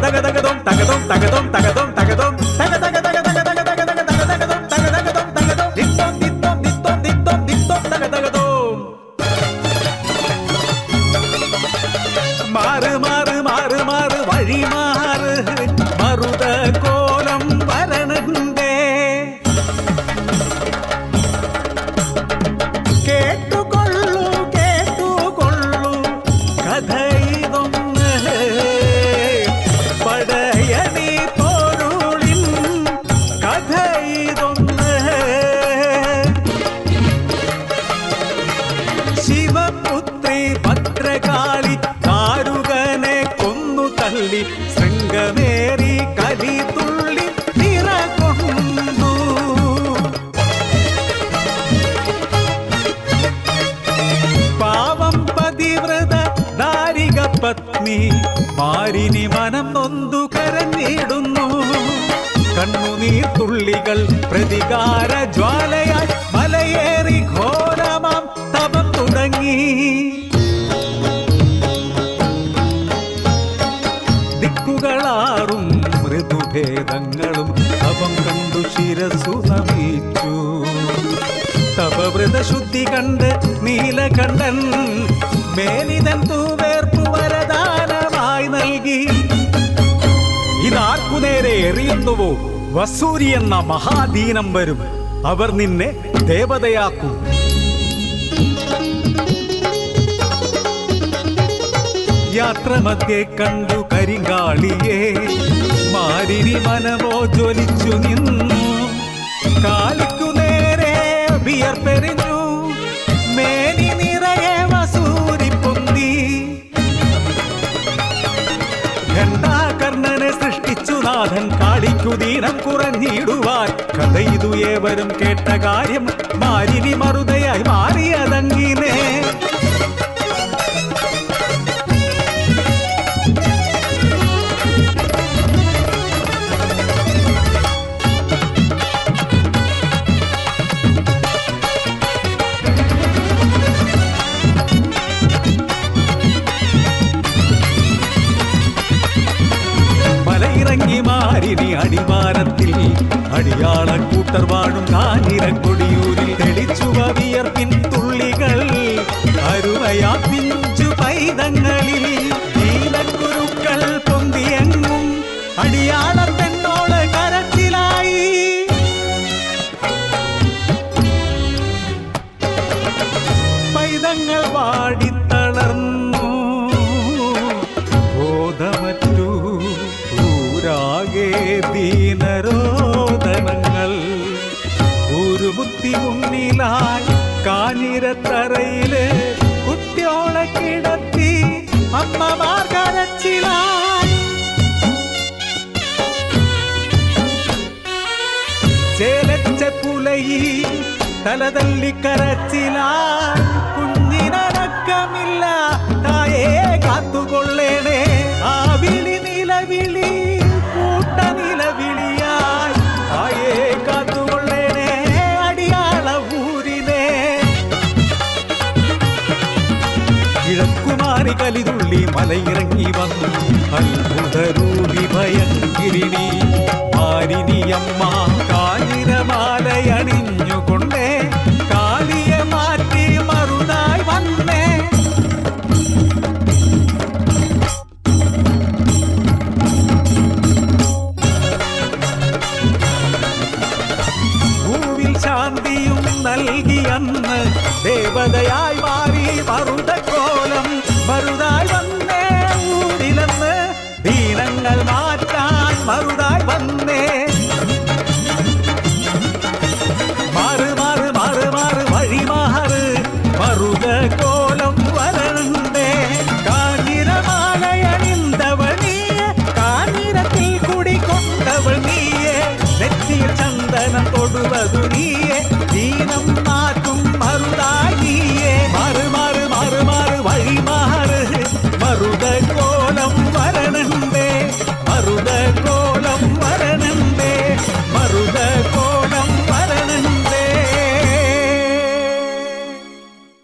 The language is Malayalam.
タガタガドンタガドンタガドンタガ പത്നി മാരിനി മനം നൊന്തു കരഞ്ഞിടുന്നു. കണ്ണുനീർ തുള്ളികൾ പ്രതികാര ജ്വാലയാൽ മലയേറി ഘോരമാം തപം തുടങ്ങി. ദിക്കുകളാറും മൃദുഭേദങ്ങളും തപം കണ്ടു ശിരസു നമിച്ചു തപവ്രത ശുദ്ധി കണ്ട് നീലകണ്ഠൻ മേലിതൻ തൂവേർ നൽകി ഇതാർക്കു നേരെ എറിയുന്നുവോ? വസൂരി എന്ന മഹാദീനം വരും. അവർ നിന്നെ ദേവതയാക്കും. യാത്ര മധ്യേ കണ്ടു കരിങ്കാളിയെ. മാരിനി മനമോ ജ്വലിച്ചു നിന്നു. കാലിക്കു നേരെ വിയർപ്പെറിഞ്ഞു മേനി നാഥൻ കാളിക്കു ദീനം കുറഞ്ഞിടുവാൻ കഥ ഇതു ഏവരും കേട്ട കാര്യം മാരിനി മറുതയായി മാറിയതങ്ങിനെ മലയിറങ്ങി അടിമാരത്തിൽ അടിയാള കൂട്ടർ വാഴും കാഞ്ഞിരക്കൊടിയൂരിൽ തെളിച്ചു വിയർപ്പിൻ തുള്ളികൾ അരുവയാ പിഞ്ചു പൈതങ്ങളിൽ ஆயிரத்தரையிலே குட்டியோட கிடத்தி அம்மமார் கரைச்சிலாய் சேலச்ச புலையி தலதள்ளி கரைச்சிலாய் குஞ்சின ரக்கமில்ல தாயே காத்துக்கொள்ளேனே. காரி கலிதுள்ளி மலை இறங்கி வந்து அன்புதரூபி பயங்கிரிணி மாரிணி அம்மா. ശാന്തിയും നൽകിയന്ന് ദേവതയായി മാറി മറുതക്കോലം മറുതായി വന്നേ ഊരിലെന്ന് ദീനങ്ങൾ മാറ്റാൻ மனது நீயே தீனம்